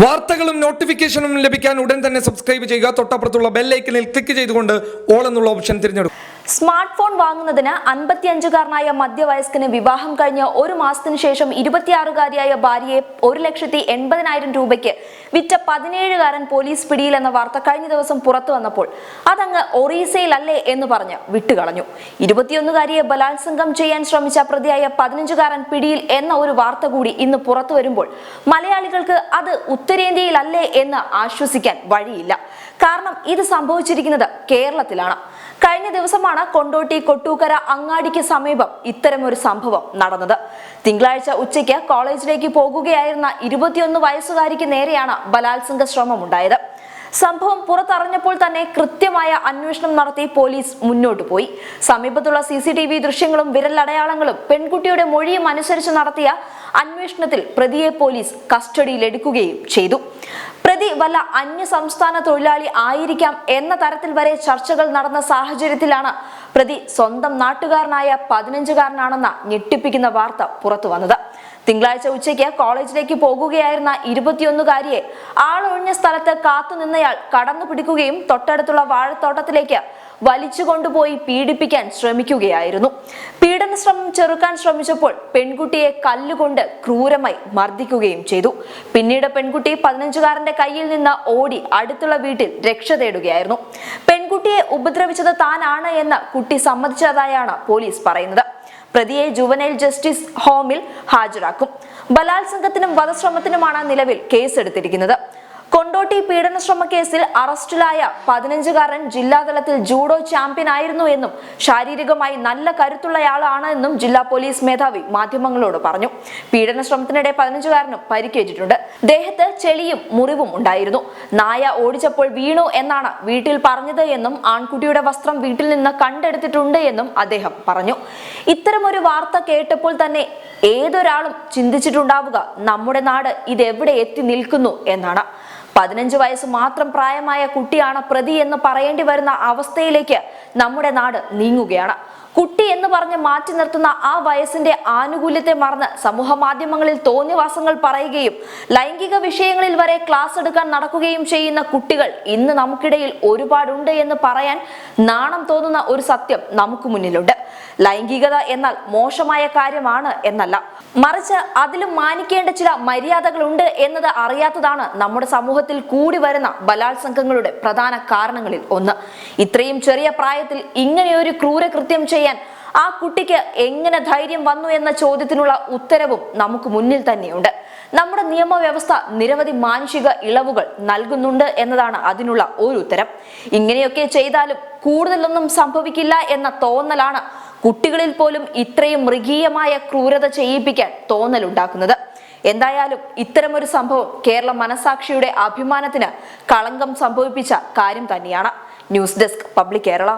വാർത്തകളും നോട്ടിഫിക്കേഷനും ലഭിക്കാൻ ഉടൻ തന്നെ സബ്സ്ക്രൈബ് ചെയ്യുക. തൊട്ടപ്പുറത്തുള്ള ബെല്ലൈക്കനിൽ ക്ലിക്ക് ചെയ്തുകൊണ്ട് ഓൾ എന്നുള്ള ഓപ്ഷൻ തിരഞ്ഞെടുക്കും സ്മാർട്ട് ഫോൺ വാങ്ങുന്നതിന് അൻപത്തിയഞ്ചുകാരനായ മധ്യവയസ്കന് വിവാഹം കഴിഞ്ഞ് ഒരു മാസത്തിനു ശേഷം ഇരുപത്തിയാറുകാരിയായ ഭാര്യയെ ഒരു ലക്ഷത്തി എൺപതിനായിരം രൂപയ്ക്ക് വിറ്റ പതിനേഴുകാരൻ പോലീസ് പിടിയിലെന്ന വാർത്ത കഴിഞ്ഞ ദിവസം പുറത്തു വന്നപ്പോൾ അതങ്ങ് ഒറീസയിലല്ലേ എന്ന് പറഞ്ഞ് വിട്ടുകളഞ്ഞു. ഇരുപത്തിയൊന്നുകാരിയെ ബലാത്സംഗം ചെയ്യാൻ ശ്രമിച്ച പ്രതിയായ പതിനഞ്ചുകാരൻ പിടിയിൽ എന്ന ഒരു വാർത്ത കൂടി ഇന്ന് പുറത്തു വരുമ്പോൾ മലയാളികൾക്ക് അത് ഉത്തരേന്ത്യയിലല്ലേ എന്ന് ആശ്വസിക്കാൻ വഴിയില്ല. കാരണം ഇത് സംഭവിച്ചിരിക്കുന്നത് കേരളത്തിലാണ്. കഴിഞ്ഞ ദിവസമാണ് കൊണ്ടോട്ടി കൊട്ടൂക്കര അങ്ങാടിക്ക് സമീപം ഇത്തരമൊരു സംഭവം നടന്നത്. തിങ്കളാഴ്ച ഉച്ചയ്ക്ക് കോളേജിലേക്ക് പോകുകയായിരുന്ന ഇരുപത്തിയൊന്ന് വയസ്സുകാരിക്ക് നേരെയാണ് ബലാത്സംഗ ശ്രമം ഉണ്ടായത് സംഭവം പുറത്തറിഞ്ഞപ്പോൾ തന്നെ കൃത്യമായ അന്വേഷണം നടത്തി പോലീസ് മുന്നോട്ട് പോയി. സമീപത്തുള്ള സി സി ടി വി ദൃശ്യങ്ങളും വിരലടയാളങ്ങളും പെൺകുട്ടിയുടെ മൊഴിയും അനുസരിച്ച് നടത്തിയ അന്വേഷണത്തിൽ പ്രതിയെ പോലീസ് കസ്റ്റഡിയിലെടുക്കുകയും ചെയ്തു. പ്രതി വല്ല അന്യ സംസ്ഥാന തൊഴിലാളി ആയിരിക്കാം എന്ന തരത്തിൽ വരെ ചർച്ചകൾ നടന്ന സാഹചര്യത്തിലാണ് പ്രതി സ്വന്തം നാട്ടുകാരനായ പതിനഞ്ചുകാരനാണെന്ന ഞെട്ടിപ്പിക്കുന്ന വാർത്ത പുറത്തു വന്നത്. തിങ്കളാഴ്ച ഉച്ചയ്ക്ക് കോളേജിലേക്ക് പോകുകയായിരുന്ന ഇരുപത്തിയൊന്നുകാരിയെ ആളൊഴിഞ്ഞ സ്ഥലത്ത് കാത്തുനിന്നയാൾ കടന്നു പിടിക്കുകയും തൊട്ടടുത്തുള്ള വാഴത്തോട്ടത്തിലേക്ക് വലിച്ചു കൊണ്ടുപോയി പീഡിപ്പിക്കാൻ ശ്രമിക്കുകയായിരുന്നു. പീഡന ശ്രമം ചെറുക്കാൻ ശ്രമിച്ചപ്പോൾ പെൺകുട്ടിയെ കല്ലുകൊണ്ട് ക്രൂരമായി മർദ്ദിക്കുകയും ചെയ്തു. പിന്നീട് പെൺകുട്ടി പതിനഞ്ചുകാരന്റെ കയ്യിൽ നിന്ന് ഓടി അടുത്തുള്ള വീട്ടിൽ രക്ഷ തേടുകയായിരുന്നു. പെൺകുട്ടിയെ ഉപദ്രവിച്ചത് താനാണ് എന്ന് കുട്ടി സമ്മതിച്ചതായാണ് പോലീസ് പറയുന്നത്. പ്രതിയെ ജുവനൈൽ ജസ്റ്റിസ് ഹോമിൽ ഹാജരാക്കും. ബലാത്സംഗത്തിനും വധശ്രമത്തിനുമാണ് നിലവിൽ കേസെടുത്തിരിക്കുന്നത്. കൊണ്ടോട്ടി പീഡന ശ്രമ കേസിൽ അറസ്റ്റിലായ പതിനഞ്ചുകാരൻ ജില്ലാതലത്തിൽ ജൂഡോ ചാമ്പ്യൻ ആയിരുന്നു എന്നും ശാരീരികമായി നല്ല കരുത്തുള്ളയാളാണ് എന്നും ജില്ലാ പോലീസ് മേധാവി മാധ്യമങ്ങളോട് പറഞ്ഞു. പീഡന ശ്രമത്തിനിടെ പതിനഞ്ചുകാരനും പരിക്കേറ്റിട്ടുണ്ട്. ദേഹത്ത് ചെളിയും മുറിവും ഉണ്ടായിരുന്നു. നായ ഓടിച്ചപ്പോൾ വീണു എന്നാണ് വീട്ടിൽ പറഞ്ഞത് എന്നും ആൺകുട്ടിയുടെ വസ്ത്രം വീട്ടിൽ നിന്ന് കണ്ടെടുത്തിട്ടുണ്ട് എന്നും അദ്ദേഹം പറഞ്ഞു. ഇത്തരമൊരു വാർത്ത കേട്ടപ്പോൾ തന്നെ ഏതൊരാളും ചിന്തിച്ചിട്ടുണ്ടാവുക നമ്മുടെ നാട് ഇതെവിടെ എത്തി നിൽക്കുന്നു എന്നാണ്. പതിനഞ്ച് വയസ്സ് മാത്രം പ്രായമായ കുട്ടിയാണ് പ്രതി എന്ന് പറയേണ്ടി വരുന്ന അവസ്ഥയിലേക്ക് നമ്മുടെ നാട് നീങ്ങുകയാണ്. കുട്ടി എന്ന് പറഞ്ഞ് മാറ്റി നിർത്തുന്ന ആ വയസ്സിന്റെ ആനുകൂല്യത്തെ മറന്ന് സമൂഹ മാധ്യമങ്ങളിൽ തോന്നിവാസങ്ങൾ പറയുകയും ലൈംഗിക വിഷയങ്ങളിൽ വരെ ക്ലാസ് എടുക്കാൻ നടക്കുകയും ചെയ്യുന്ന കുട്ടികൾ ഇന്ന് നമുക്കിടയിൽ ഒരുപാടുണ്ട് എന്ന് പറയാൻ നാണം തോന്നുന്ന ഒരു സത്യം നമുക്ക് മുന്നിലുണ്ട്. ലൈംഗികത എന്നാൽ മോശമായ കാര്യമാണ് എന്നല്ല. മറിച്ച് അതിലും മാനിക്കേണ്ട ചില മര്യാദകളുണ്ട് എന്നത് അറിയാത്തതാണ് നമ്മുടെ സമൂഹത്തിൽ കൂടി വരുന്ന ബലാത്സംഗങ്ങളുടെ പ്രധാന കാരണങ്ങളിൽ ഒന്ന്. ഇത്രയും ചെറിയ പ്രായത്തിൽ ഇങ്ങനെയൊരു ക്രൂരകൃത്യം ചെയ്യാൻ ആ കുട്ടിക്ക് എങ്ങനെ ധൈര്യം വന്നു എന്ന ചോദ്യത്തിനുള്ള ഉത്തരവും നമുക്ക് മുന്നിൽ തന്നെയുണ്ട്. നമ്മുടെ നിയമവ്യവസ്ഥ നിരവധി മാനുഷിക ഇളവുകൾ നൽകുന്നുണ്ട് എന്നതാണ് അതിനുള്ള ഒരു ഉത്തരം. ഇങ്ങനെയൊക്കെ ചെയ്താലും കൂടുതലൊന്നും സംഭവിക്കില്ല എന്ന തോന്നലാണ് കുട്ടികളിൽ പോലും ഇത്രയും മൃഗീയമായ ക്രൂരത ചെയ്യിപ്പിക്കാൻ തോന്നലുണ്ടാക്കുന്നത്. എന്തായാലും ഇത്തരമൊരു സംഭവം കേരള മനസാക്ഷിയുടെ അഭിമാനത്തിന് കളങ്കം സംഭവിപ്പിച്ച കാര്യം തന്നെയാണ്. News desk public Kerala.